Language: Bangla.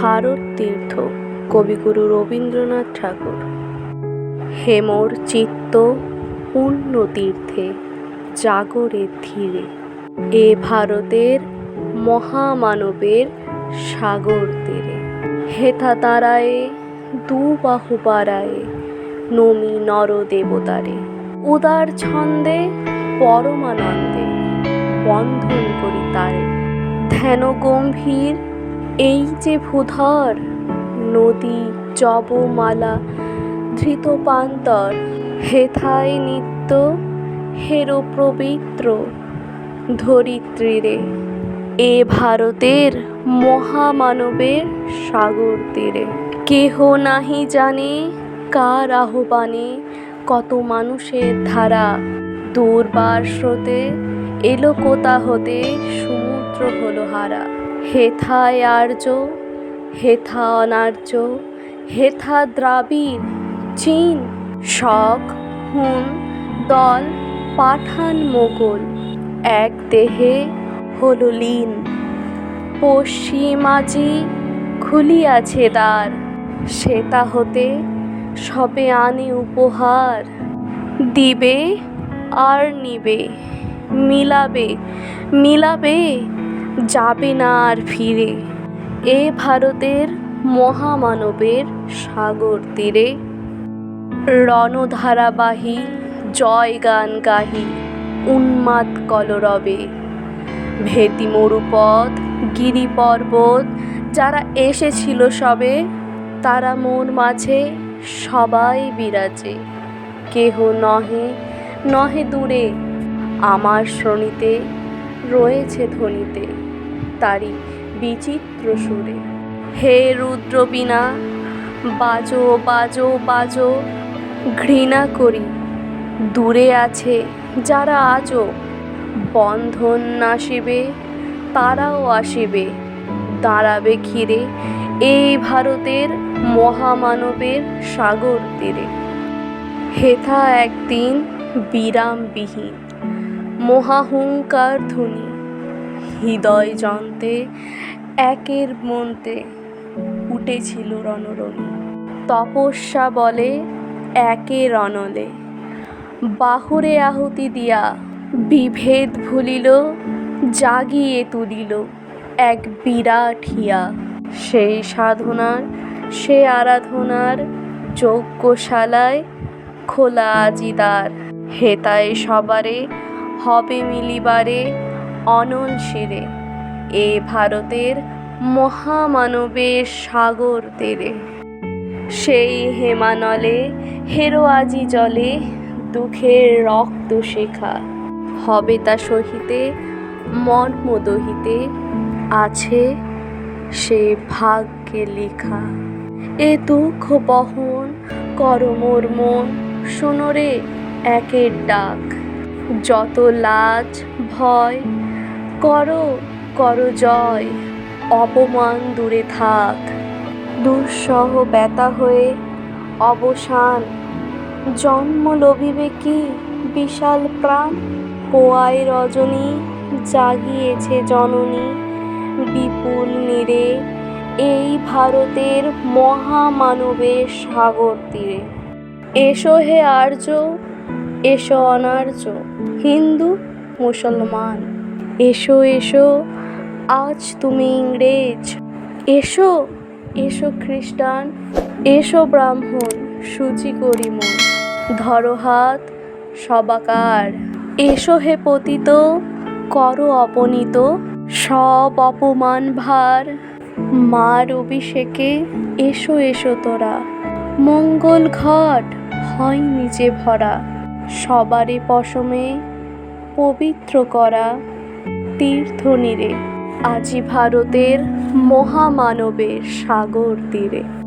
ভারত তীর্থ, কবিগুরু রবীন্দ্রনাথ ঠাকুর। হেমর চিত্ত পূর্ণ তীর্থে, জাগরে ধীরে। এ ভারতের মহামানবের সাগর তীরে। হেথা তারায়ে দু বাহু নমি নর দেবতারে। উদার ছন্দে, পরমানন্দে বন্ধন করি তারে। ধ্যান গম্ভীর এই যে ভূধর, নদী, জবমালা ধৃত পান্তর হেথায় নিত্য হেরো পবিত্র ধরিত্রীরে, এ ভারতের মহামানবের সাগর তীরে। কেহ নাহি জানে কার আহ্বানে কত মানুষের ধারা। দুর্বার স্রোতে এলো কোথা হতে সমুদ্র হলো হারা। হেথায় আর্য হেথা অনার্য হেথা দ্রাবিড় চীন, শক, হুন, দল, পাঠান, মোগল, এক দেহে হলো লীন। পশ্চিমাজি খুলিয়াছে দ্বার, শ্বেতা হতে সবে আনে উপহার। দিবে আর নিবে, মিলাবে মিলাবে যাবে না আর ফিরে। এ ভারতের মহামানবের সাগর তীরে। রণধারাবাহী জয় গান গাহি উন্মাদ কলরবে। ভেতি মরুপথ গিরি পর্বত, যারা এসেছিল সবে, তারা মোর মাঝে সবাই বিরাজে। কেহ নহে নহে দূরে, আমার শ্রণীতে রয়েছে ধ্বনিতে তারি বিচিত্র সুরে। হে রুদ্রবীণা বাজো বাজো বাজো, ঘৃণা করি। দূরে আছে যারা আজও বন্ধন নাশিবে, তারাও আসিবে, দাঁড়াবে ঘিরে এই ভারতের মহামানবের সাগর তীরে। হেথা একদিন বিরামবিহীন। মহাহুঙ্কার ধ্বনি। হৃদয় যন্ত্রে একের মন্তে উঠেছিল রণরণী। তপস্যা বলে একে রণলে। বাহুরে আহুতি দিয়া বিভেদ ভুলিল, জাগিয়ে তুলিল এক বিরাট হিয়া। সেই সাধনার, সে আরাধনার যজ্ঞশালায় খোলা আজিদার হেতায় সবারে হবে মিলিবারে অনল শিরে। এ ভারতের মহামানবের সাগর তীরে। সেই হেমানলে হেরো আজি জলে, দুঃখের রক্ত শেখা। হবে তা সহিতে, মর্ম দহিতে, আছে সে ভাগ্যে লেখা। এ দুঃখ বহন, কর মোর মন শোনরে একের ডাক। যত লাজ, ভয়, করো করো জয়, অপমান দূরে থাক। দুঃসহ ব্যথা হয়ে অবসান, জন্ম লভিবে কি বিশাল প্রাণ? পোয়াই রজনী জাগিয়েছে জননী, বিপুল নীরে, এই ভারতের মহামানবের সাগর তীরে। এসো হে আর্য এসো অনার্য, হিন্দু, মুসলমান। এসো এসো, আজ তুমি ইংরেজ। এসো এসো খ্রিস্টান, এসো ব্রাহ্মণ, সূচি করি মন ধরো হাত, সবাকার। এসো হে পতিত, করো অপনীত, সব অপমান ভার। মার অভিষেকে এসো এসো তোরা। মঙ্গল ঘট, হয় নিচে ভরা। সবারে পশমে পবিত্র করা তীর্থ নীরে। আজি ভারতের মহামানবের সাগর তীরে।